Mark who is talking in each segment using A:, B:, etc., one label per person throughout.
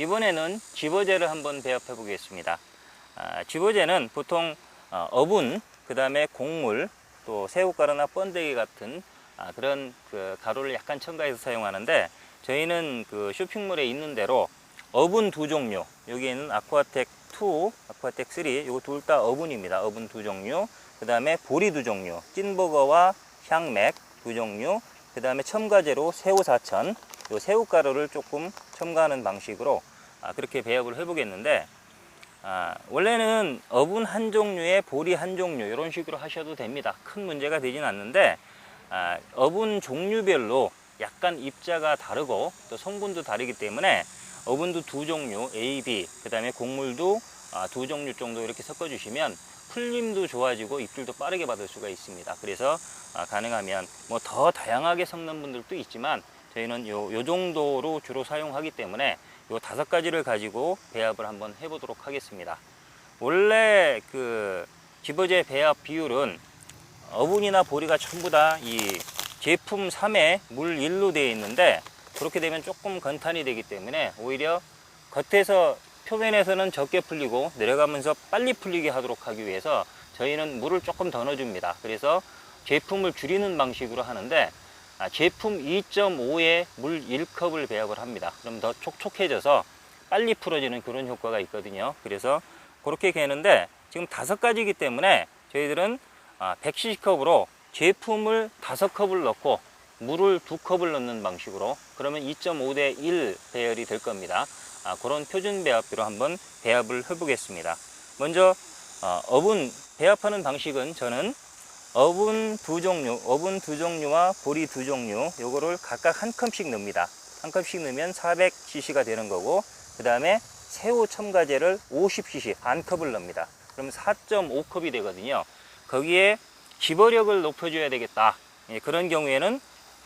A: 이번에는 집어제를 한번 배합해 보겠습니다. 아, 집어제는 보통 어, 어분, 그 다음에 곡물, 또 새우가루나 번데기 같은 아, 그런 그 가루를 약간 첨가해서 사용하는데 저희는 그 쇼핑몰에 있는 대로 어분 두 종류, 여기에는 아쿠아텍 2, 아쿠아텍 3, 이거 둘 다 어분입니다. 어분 두 종류, 그 다음에 보리 두 종류, 찐버거와 향맥 두 종류, 그 다음에 첨가제로 새우 사천, 요 새우가루를 조금 첨가하는 방식으로 아, 그렇게 배합을 해보겠는데 아, 원래는 어분 한 종류에 보리 한 종류 이런 식으로 하셔도 됩니다. 큰 문제가 되진 않는데 아, 어분 종류별로 약간 입자가 다르고 또 성분도 다르기 때문에 어분도 두 종류 A, B 그 다음에 곡물도 아, 두 종류 정도 이렇게 섞어주시면 풀림도 좋아지고 입질도 빠르게 받을 수가 있습니다. 그래서 아, 가능하면 뭐 더 다양하게 섞는 분들도 있지만 저희는 요, 요 정도로 주로 사용하기 때문에 요 다섯 가지를 가지고 배합을 한번 해보도록 하겠습니다. 원래 그 집어제 배합 비율은 어분이나 보리가 전부 다 이 제품 3에 물 1로 되어 있는데 그렇게 되면 조금 건탄이 되기 때문에 오히려 겉에서 표면에서는 적게 풀리고 내려가면서 빨리 풀리게 하도록 하기 위해서 저희는 물을 조금 더 넣어줍니다. 그래서 제품을 줄이는 방식으로 하는데 아, 제품 2.5에 물 1컵을 배합을 합니다. 그럼 더 촉촉해져서 빨리 풀어지는 그런 효과가 있거든요. 그래서 그렇게 개는데 지금 다섯 가지이기 때문에 저희들은 100cc컵으로 제품을 다섯 컵을 넣고 물을 두 컵을 넣는 방식으로 그러면 2.5 대 1 배열이 될 겁니다. 아, 그런 표준 배합비로 한번 배합을 해보겠습니다. 먼저 어, 어분 배합하는 방식은 저는 어분 두 종류, 어분 두 종류와 보리 두 종류, 요거를 각각 한 컵씩 넣습니다. 한 컵씩 넣으면 400cc가 되는 거고, 그 다음에 새우 첨가제를 50cc, 반 컵을 넣습니다. 그러면 4.5컵이 되거든요. 거기에 집어력을 높여줘야 되겠다. 예, 그런 경우에는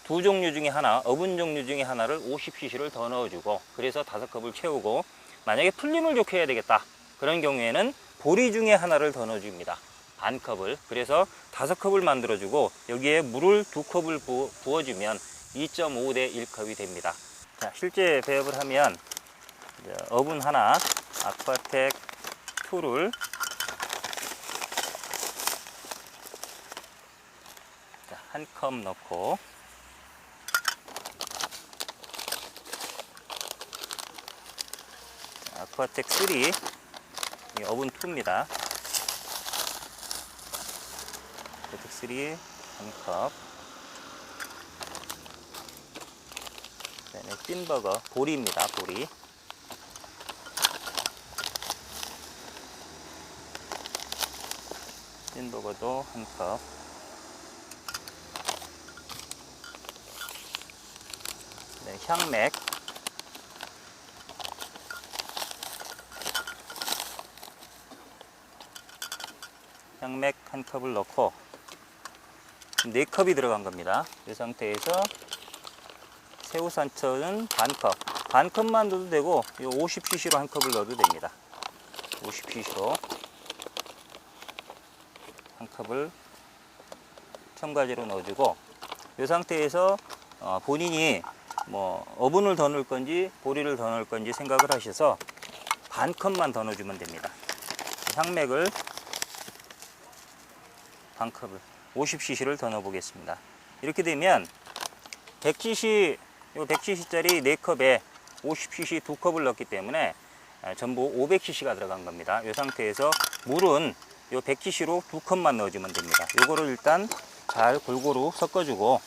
A: 두 종류 중에 하나, 어분 종류 중에 하나를 50cc를 더 넣어주고, 그래서 다섯 컵을 채우고, 만약에 풀림을 좋게 해야 되겠다. 그런 경우에는 보리 중에 하나를 더 넣어줍니다. 반 컵을. 그래서 다섯 컵을 만들어주고, 여기에 물을 두 컵을 부, 부어주면 2.5 대 1컵이 됩니다. 자, 실제 배합을 하면, 어분 하나, 아쿠아텍 2를 한 컵 넣고, 아쿠아텍 3이 어분 2입니다. 아쿠아텍 3 한컵. 그다음에 찐버거 보리입니다. 보리. 찐버거도 한컵. 네, 향맥. 향맥 한 컵을 넣고 네 컵이 들어간 겁니다. 이 상태에서 새우 산천은 반 컵, 반 컵만 넣어도 되고 50cc로 한 컵을 넣어도 됩니다. 50cc로 한 컵을 첨가제로 넣어주고 이 상태에서 어, 본인이 뭐 어분을 더 넣을 건지 보리를 더 넣을 건지 생각을 하셔서 반 컵만 더 넣어주면 됩니다. 향맥을 반 컵을 50cc를 더 넣어 보겠습니다. 이렇게 되면 100cc 요 100cc짜리 4컵에 50cc 두 컵을 넣었기 때문에 아, 전부 500cc가 들어간 겁니다. 이 상태에서 물은 요 100cc로 두 컵만 넣어주면 됩니다. 요거를 일단 잘 골고루 섞어주고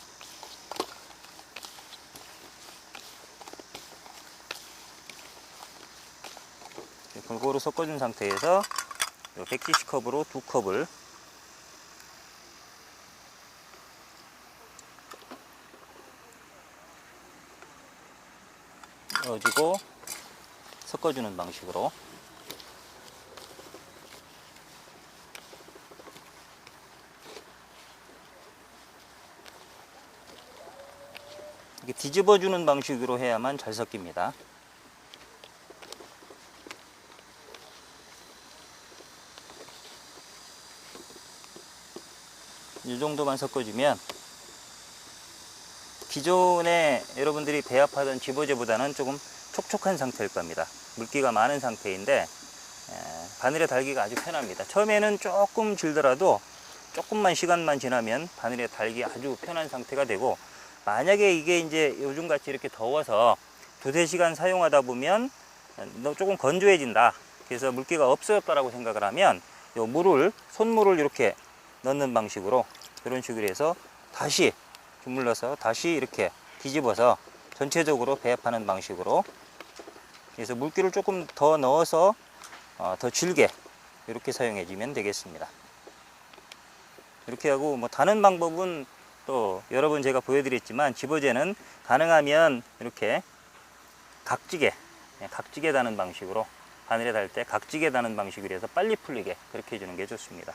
A: 골고루 섞어준 상태에서 요 100cc 컵으로 두 컵을 넣어주고 섞어주는 방식으로 이렇게 뒤집어주는 방식으로 해야만 잘 섞입니다. 이 정도만 섞어주면 기존에 여러분들이 배합하던 집어제보다는 조금 촉촉한 상태일 겁니다. 물기가 많은 상태인데 에, 바늘에 달기가 아주 편합니다. 처음에는 조금 질더라도 조금만 시간만 지나면 바늘에 달기 아주 편한 상태가 되고 만약에 이게 이제 요즘 같이 이렇게 더워서 두세 시간 사용하다 보면 너 조금 건조해진다. 그래서 물기가 없어졌다라고 생각을 하면 요 물을 손물을 이렇게 넣는 방식으로 이런 식으로 해서 다시 주물러서 다시 이렇게 뒤집어서 전체적으로 배합하는 방식으로 그래서 물기를 조금 더 넣어서 어, 더 질게 이렇게 사용해 주면 되겠습니다. 이렇게 하고 뭐 다른 방법은 또 여러 번 제가 보여드렸지만 집어제는 가능하면 이렇게 각지게 예, 각지게 다는 방식으로 바늘에 달 때 각지게 다는 방식으로 해서 빨리 풀리게 그렇게 해주는 게 좋습니다.